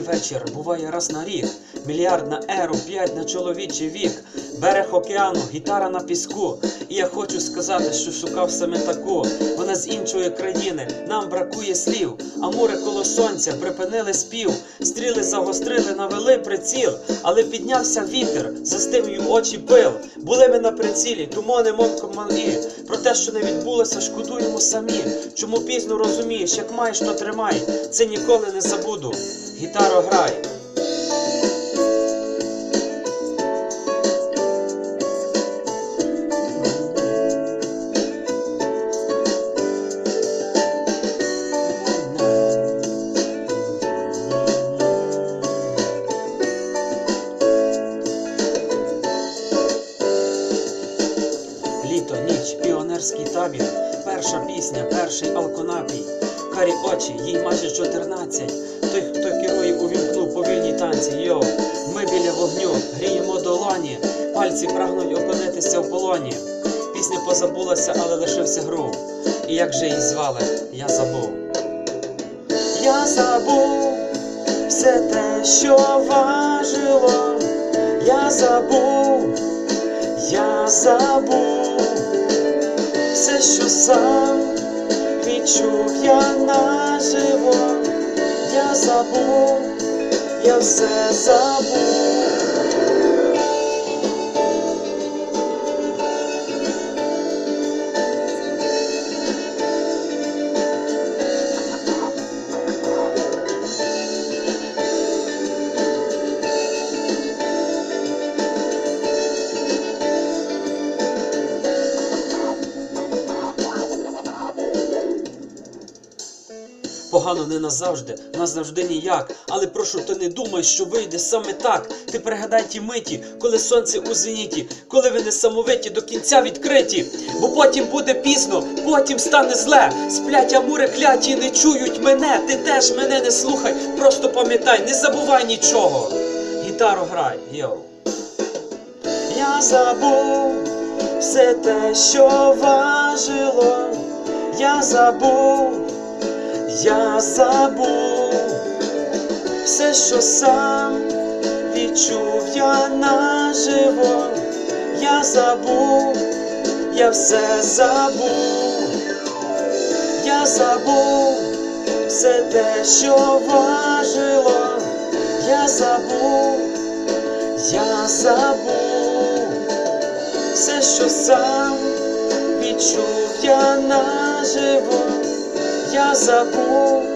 вечір буває раз на рік. Мільярд на еру, п'ять на чоловічий вік. Берег океану, гітара на піску. І я хочу сказати, що шукав саме таку. Вона з іншої країни, нам бракує слів. А море коло сонця припинили спів. Стріли загострили, навели приціл. Але піднявся вітер, застив її очі пил. Були ми на прицілі, тому не мов команді. Про те, що не відбулося, шкодуємо самі. Чому пізно розумієш, як маєш, то тримай. Це ніколи не забуду. Гітаро грай. Літо, ніч, піонерський табір, перша пісня, перший алконапій, карі очі, їй майже 14. Танці. Йоу, ми біля вогню, гріємо долоні, пальці прагнуть опинитися в полоні. Пісня позабулася, але лишився грув. І як же її звали, я забув. Я забув все те, що важило, я забув. Я забув все, що сам відчув я наживо, я забув, я все забув. Погано не назавжди, назавжди ніяк. Але прошу, ти не думай, що вийде саме так. Ти пригадай ті миті, коли сонце у зеніті, коли ви несамовиті до кінця відкриті. Бо потім буде пізно, потім стане зле. Сплять амури кляті, не чують мене. Ти теж мене не слухай. Просто пам'ятай, не забувай нічого. Гітару грай, йоу. Я забув все те, що важило. Я забув. Я забув все, що сам відчув я наживо, я забув, я все забув, я забув все те, що важило, я забув, я забув все, що сам відчув я наживо. Я забув,